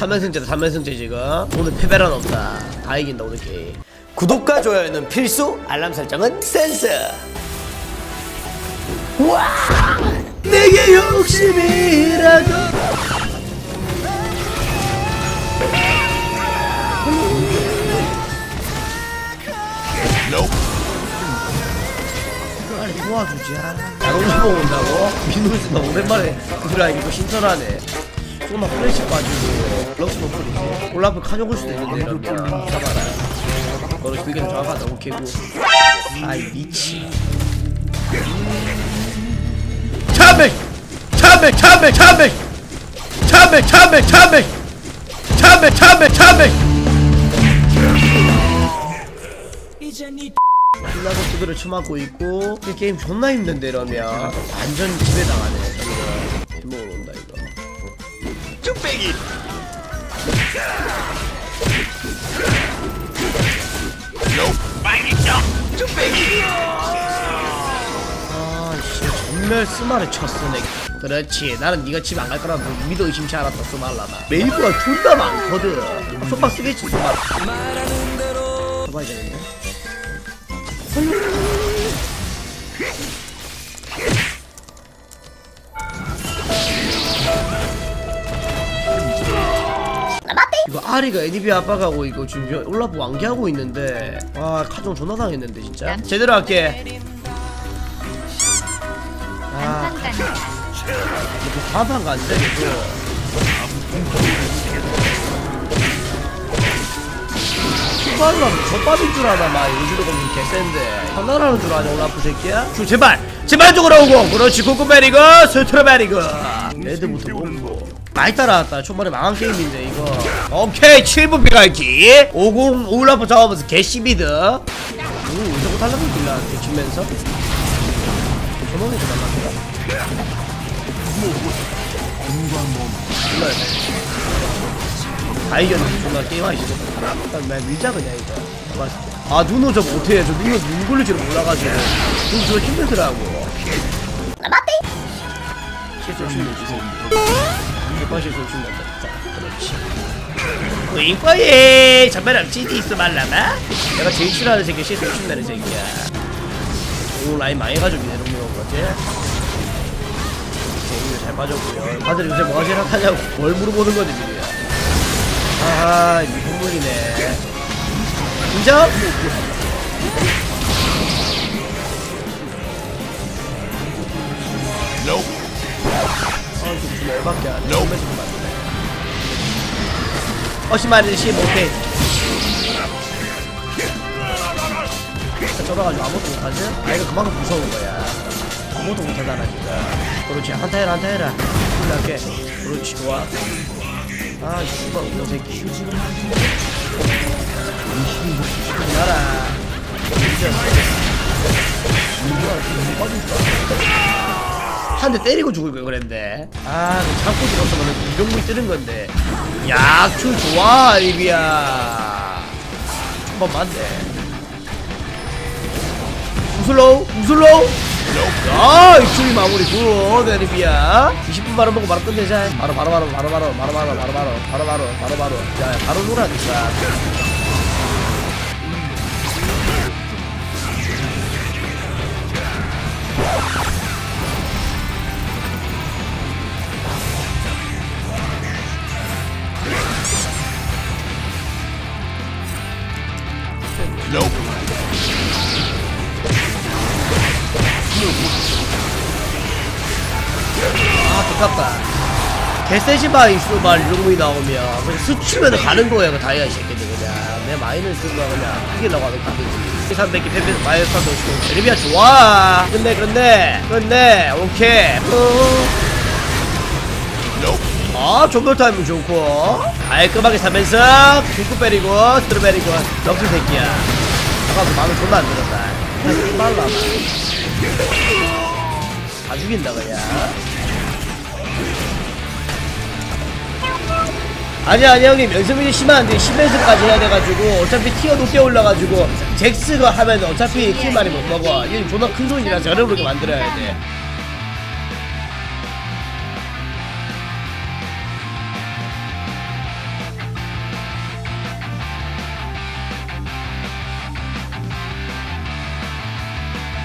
3연승제다 3연승제 지금. 오늘 패배란 없다. 다 이긴다 오늘 게임. 구독과 좋아요는 필수 알람 설정은 센스. 와! 내게 욕심이라도. 빨리 도와주지 야동주먹 온다고? 민우스 너 오랜만에 그들 알기도 신선하네 소나 플래시 빠지고 럭스 노플이지 올라프 카정올 수도 있는데 이러면 잡아라 너를 그게 더 정확하다 오케이 고 아이 미치 참백! 참백! 참백! 참백! 참백! 참백! 참백! 참백! 참백! 참백! 플라버스들을 쳐맞고 있고 이 게임 존나 힘든데 이러면 완전 지배당하네 뒷목으로 온다 이거 아씨 전멸 스마를 쳤으네. 그렇지. 나는 네가 집 안 갈 거라고 믿어 의심치 않았다 스말라다 메이브가 존나 많거든. 손박 쓰겠지 스말 써봐야 되겠네 이거 아리가 에디비 아빠가고 이거 지금 올라프 완기하고 있는데. 아 카정 존나 당했는데 진짜. 제대로 할게. 아. 이거 다음판 간다 이거. 족발로 족밥인 줄 아나 막 요즘도 보면 개센데. 하나라는 줄 아냐 올라프 새끼야? 주 제발. 제발 쪽으로 오고. 그렇지 코코베리그 스트로베리그. 레드부터 뽑고 많이 따라왔다. 초반에 망한 게임인데 이거. 오케이 7분 피갈기. 50 올라프 잡아보면서 개시비드. 오 이러고 달라고 빌라한테 주면서? 저놈이 좀 달라고 몰라요 다 존나 게임하기 싫어. 일단 나 밀자 그냥 이거. 아. 누노 저 못해. 저 누노 눈 굴릴 줄 몰라가지고. 눈 저거 힘들더라고. 실수 욕심 낸다 진짜 그렇지. 이거에 잠깐만 찌디 있어 말라마 내가 제일 싫어하는 새끼 욕심 내는 새끼야 오 라인 많이 가지고 내려온 거지 오케이 잘 빠졌고요. 다들 요새 뭐가 제일 핫하냐고 뭘 물어보는 거지 미리야 아하 이거 물리네. 인정? 아, 좀 열받게 하네. nope. 좀 맞네. 어시마는 시 못해. 좁아가지고 아무것도 못하지? 아, 이거 그만큼 무서운 거야. 아무것도 못하잖아, 진짜. 그렇지, 한타 해라, 한타 해라. 훌륭하게. 그렇지, 좋아. 아, 씨발, 이거 새끼. 나라. 한 대 때리고 죽을 걸 그랬는데. 아, 그 잡고 죽었으면 이병문이 뜨는 건데. 약출 좋아, 이비야. 한번 맞네. 우슬로우, 우슬로우. 야, 이쪽이 마무리 굿, 에리비야. 20분 바로 먹고 바로 끝내자. 바로, 바로, 바로, 바로, 바로, 바로, 바로, 바로, 바로, 바로, 바로, 바로, 바로. 야, 바로 놀아니 까. 아, 똑같다. 개세시바 이슈발 이런 거 나오면 그냥 스치면 가는 거야, 그 다이아 이 새끼들 그냥. 내 마인을 쓴 거야, 그냥. 이기려고 하는 카드지. 300개 패배서 마이너스 카드 오시고. 에리비아 좋아. 근데, 근데, 근데, 오케이. 후. 아, 종료 타임은 좋고. 깔끔하게 사면서, 핑크 베리고, 스트로베리고, 럭스 새끼야. 아까 그 마늘 존나 안 들었다. 그냥 빨라. 다 죽인다, 그냥. 아니야 아니야 형님 연습이 심한데 10연습까지 해야 돼가지고 어차피 티어 높게 올라가지고 잭스가 하면 어차피 킬 많이 못 먹어 이게 존나 큰 손이라 저렴하게 만들어야 돼